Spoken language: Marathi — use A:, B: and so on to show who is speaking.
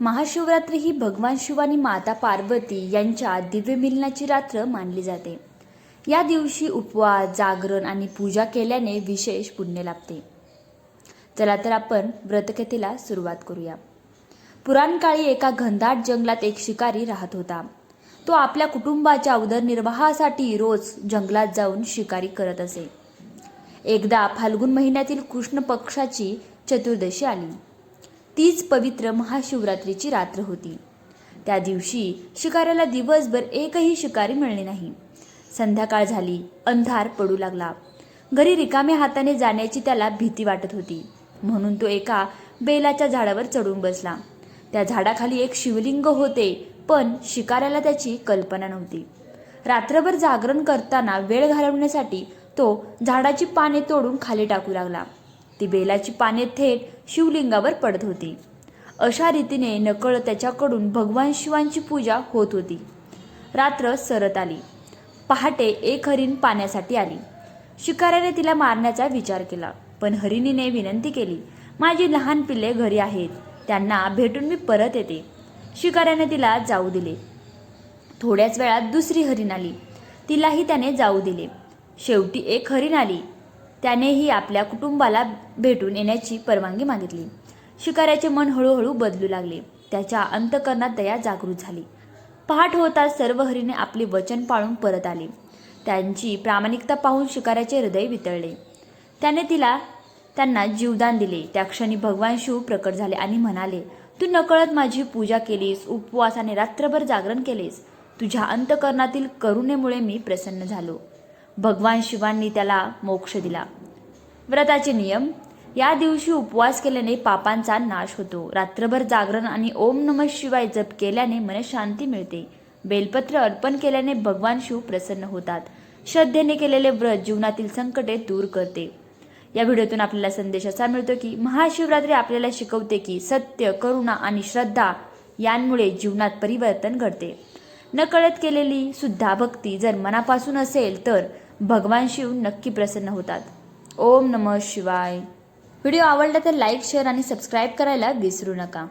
A: महाशिवरात्री ही भगवान शिव आणि माता पार्वती यांच्या दिव्य मिलनाची रात्र मानली जाते. या दिवशी उपवास जागरण आणि पूजा केल्याने विशेष पुण्य लाभते. चला तर आपण व्रतकथेला सुरुवात करूया. पुराणकाळी एका घनदाट जंगलात एक शिकारी राहत होता. तो आपल्या कुटुंबाच्या उदरनिर्वाहासाठी रोज जंगलात जाऊन शिकारी करत असे. एकदा फाल्गुन महिन्यातील कृष्ण पक्षाची चतुर्दशी आली. तीच पवित्र महाशिवरात्रीची रात्र होती. त्या दिवशी शिकाऱ्याला दिवसभर एकही शिकारी मिळणे नाही. संध्याकाळ झाली अंधार पडू लागला. घरी रिकाम्या हाताने जाण्याची त्याला भीती वाटत होती. म्हणून तो एका बेलाच्या झाडावर चढून बसला. त्या झाडाखाली एक शिवलिंग होते पण शिकाऱ्याला त्याची कल्पना नव्हती. रात्रभर जागरण करताना वेळ घालवण्यासाठी तो झाडाची पाने तोडून खाली टाकू लागला. ती बेलाची पाने थेट शिवलिंगावर पडत होती. अशा रीतीने नकळ त्याच्याकडून भगवान शिवांची पूजा होत होती. रात्र सरत आली. पहाटे एक हरिण पाण्यासाठी आली. शिकाऱ्याने तिला मारण्याचा विचार केला पण हरिणीने विनंती केली माझी लहान पिल्ले घरी आहेत त्यांना भेटून मी परत येते. शिकाऱ्याने तिला जाऊ दिले. थोड्याच वेळात दुसरी हरिण आली. तिलाही त्याने जाऊ दिले. शेवटी एक हरिण आली. त्यानेही आपल्या कुटुंबाला भेटून येण्याची परवानगी मागितली. शिकाऱ्याचे मन हळूहळू बदलू लागले. त्याच्या अंतकरणात दया जागृत झाली. पहाट होताच सर्व हरीने आपले वचन पाळून परत आले. त्यांची प्रामाणिकता पाहून शिकाऱ्याचे हृदय वितळले. त्याने तिला त्यांना जीवदान दिले. त्या क्षणी भगवान शिव प्रकट झाले आणि म्हणाले तू नकळत माझी पूजा केलीस उपवासाने रात्रभर जागरण केलेस. तुझ्या अंतकरणातील करुणेमुळे मी प्रसन्न झालो. भगवान शिवांनी त्याला मोक्ष दिला. व्रताचे नियम. या दिवशी उपवास केल्याने पापांचा नाश होतो. रात्रभर जागरण आणि ओम नम शिवाय जप केल्याने मनशांती मिळते. बेलपत्र अर्पण केल्याने भगवान शिव प्रसन्न होतात. श्रद्धेने केलेले व्रत जीवनातील संकटे दूर करते. या व्हिडिओतून आपल्याला संदेश असा मिळतो की महाशिवरात्री आपल्याला शिकवते की सत्य करुणा आणि श्रद्धा यांमुळे जीवनात परिवर्तन घडते. नकळत केलेली सुद्धा भक्ती जर मनापासून असेल तर भगवान शिव नक्की प्रसन्न होतात. ओम नमः शिवाय. व्हिडिओ आवडला तर लाईक शेअर आणि सबस्क्राईब करायला विसरू नका.